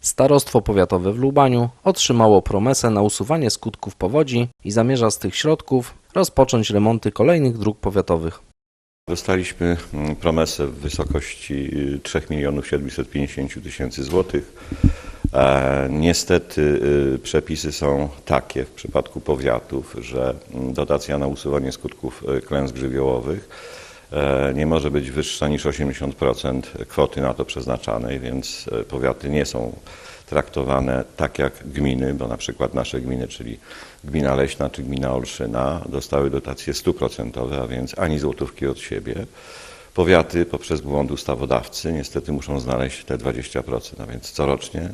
Starostwo Powiatowe w Lubaniu otrzymało promesę na usuwanie skutków powodzi i zamierza z tych środków rozpocząć remonty kolejnych dróg powiatowych. Dostaliśmy mm, promesę w wysokości y, 3 milionów 750 tysięcy złotych. E, Niestety y, przepisy są takie w przypadku powiatów, że mm, dotacja na usuwanie skutków y, klęsk żywiołowych nie może być wyższa niż 80% kwoty na to przeznaczanej, więc e, powiaty nie są traktowane tak jak gminy, bo na przykład nasze gminy, czyli gmina Leśna czy gmina Olszyna dostały dotacje stuprocentowe, a więc ani złotówki od siebie. Powiaty poprzez błąd ustawodawcy niestety muszą znaleźć te 20%, a więc corocznie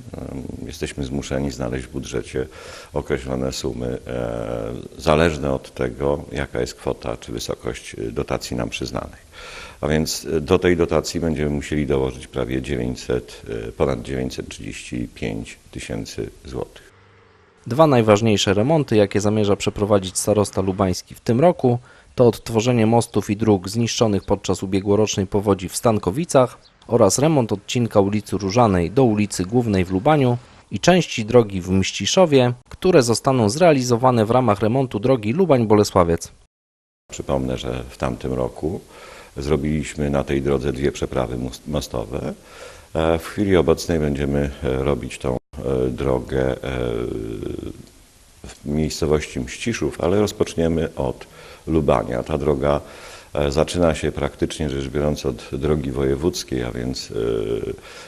jesteśmy zmuszeni znaleźć w budżecie określone sumy e, zależne od tego, jaka jest kwota czy wysokość e, dotacji nam przyznanych. A więc e, do tej dotacji będziemy musieli dołożyć prawie 900, e, ponad 935 tysięcy złotych. Dwa najważniejsze remonty, jakie zamierza przeprowadzić starosta lubański w tym roku, to odtworzenie mostów i dróg zniszczonych podczas ubiegłorocznej powodzi w Stankowicach oraz remont odcinka ulicy Różanej do ulicy Głównej w Lubaniu i części drogi w Mściszowie, które zostaną zrealizowane w ramach remontu drogi Lubań-Bolesławiec. Przypomnę, że w tamtym roku zrobiliśmy na tej drodze dwie przeprawy most- mostowe. E, W chwili obecnej będziemy e, robić tą drogę e, w miejscowości Mściszów, ale rozpoczniemy od Lubania. Ta droga e, zaczyna się praktycznie rzecz biorąc od drogi wojewódzkiej, a więc e,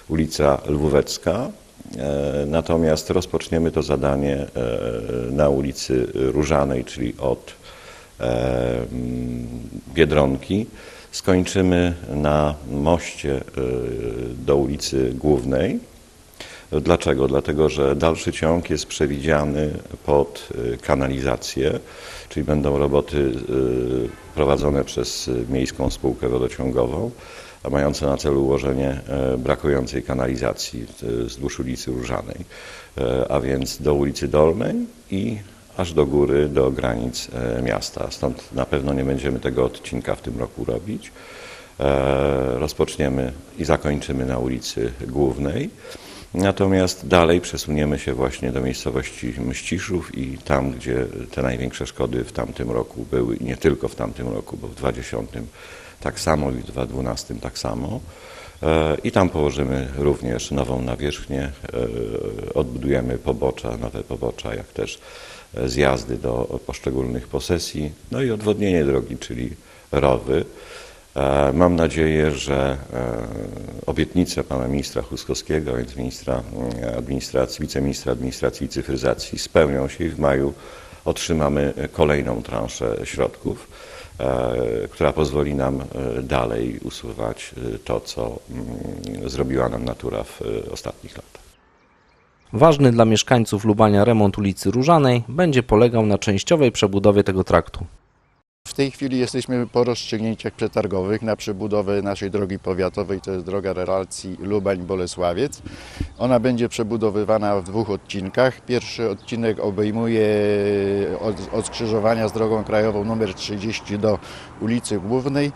ulica Lwówecka. E, Natomiast rozpoczniemy to zadanie e, na ulicy Różanej, czyli od e, mm, Biedronki. Skończymy na moście e, do ulicy Głównej. Dlaczego? Dlatego, że dalszy ciąg jest przewidziany pod e, kanalizację, czyli będą roboty e, prowadzone przez e, Miejską Spółkę Wodociągową, mające na celu ułożenie e, brakującej kanalizacji wzdłuż ulicy Różanej, e, a więc do ulicy Dolnej i aż do góry, do granic e, miasta. Stąd na pewno nie będziemy tego odcinka w tym roku robić. Rozpoczniemy i zakończymy na ulicy Głównej. Natomiast dalej przesuniemy się właśnie do miejscowości Mściszów i tam, gdzie te największe szkody w tamtym roku były i nie tylko w tamtym roku, bo w 2010 tak samo i w 2012 tak samo. E, I tam położymy również nową nawierzchnię, e, odbudujemy pobocza, nowe pobocza, jak też e, zjazdy do poszczególnych posesji, no i odwodnienie drogi, czyli rowy. E, Mam nadzieję, że e, obietnice pana ministra Huskowskiego, więc ministra mm, administracji, wiceministra administracji i cyfryzacji spełnią się i w maju otrzymamy kolejną transzę środków, e, która pozwoli nam dalej usuwać to, co mm, zrobiła nam natura w ostatnich latach. Ważny dla mieszkańców Lubania remont ulicy Różanej będzie polegał na częściowej przebudowie tego traktu. Tej chwili jesteśmy po rozstrzygnięciach przetargowych na przebudowę naszej drogi powiatowej, to jest droga relacji Lubań-Bolesławiec. Ona będzie przebudowywana w dwóch odcinkach. Pierwszy odcinek obejmuje od, od skrzyżowania z drogą krajową numer 30 do ulicy Głównej.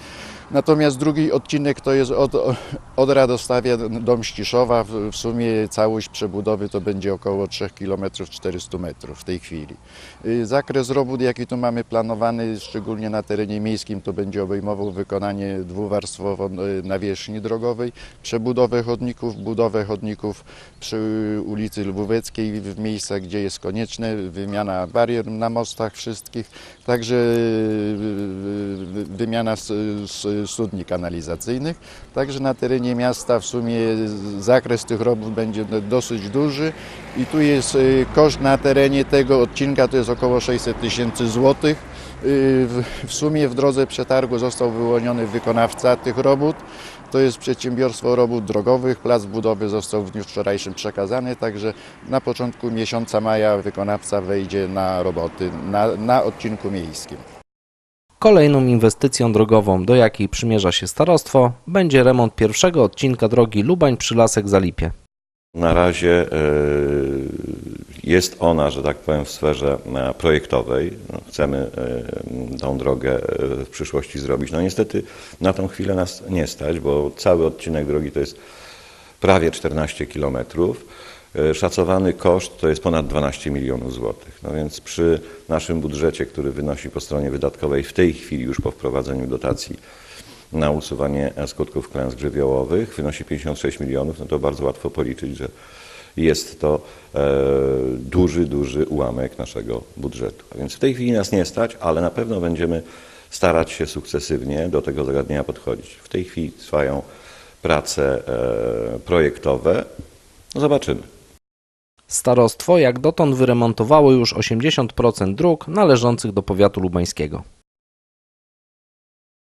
Natomiast drugi odcinek to jest od, od Radostawia do Mściszowa. W, sumie całość przebudowy to będzie około 3 km 400 metrów w tej chwili. Y, Zakres robót, jaki tu mamy planowany, szczególnie na terenie miejskim, to będzie obejmował wykonanie dwuwarstwową y, nawierzchni drogowej, przebudowę chodników, budowę chodników przy ulicy Lwóweckiej w miejscach, gdzie jest konieczne, wymiana barier na mostach wszystkich, także y, wymiana s- s- studni kanalizacyjnych. Także na terenie miasta w sumie zakres tych robót będzie dosyć duży i tu jest y, koszt na terenie tego odcinka to jest około 600 tysięcy złotych. Y, W sumie w drodze przetargu został wyłoniony wykonawca tych robót. To jest przedsiębiorstwo robót drogowych. Plac budowy został w dniu wczorajszym przekazany, także na początku miesiąca maja wykonawca wejdzie na roboty na, na odcinku miejskim. Kolejną inwestycją drogową, do jakiej przymierza się starostwo, będzie remont pierwszego odcinka drogi Lubań-Przylasek-Zalipie. Na razie e, jest ona, że tak powiem, w sferze e, projektowej. No, Chcemy e, tą drogę w przyszłości zrobić. No niestety na tą chwilę nas nie stać, bo cały odcinek drogi to jest prawie 14 kilometrów. E, Szacowany koszt to jest ponad 12 milionów złotych. No więc przy naszym budżecie, który wynosi po stronie wydatkowej w tej chwili już po wprowadzeniu dotacji na usuwanie skutków klęsk żywiołowych wynosi 56 milionów, no to bardzo łatwo policzyć, że jest to e, duży, duży ułamek naszego budżetu. A więc w tej chwili nas nie stać, ale na pewno będziemy starać się sukcesywnie do tego zagadnienia podchodzić. W tej chwili trwają prace e, projektowe. No zobaczymy. Starostwo jak dotąd wyremontowało już 80% dróg należących do powiatu lubańskiego.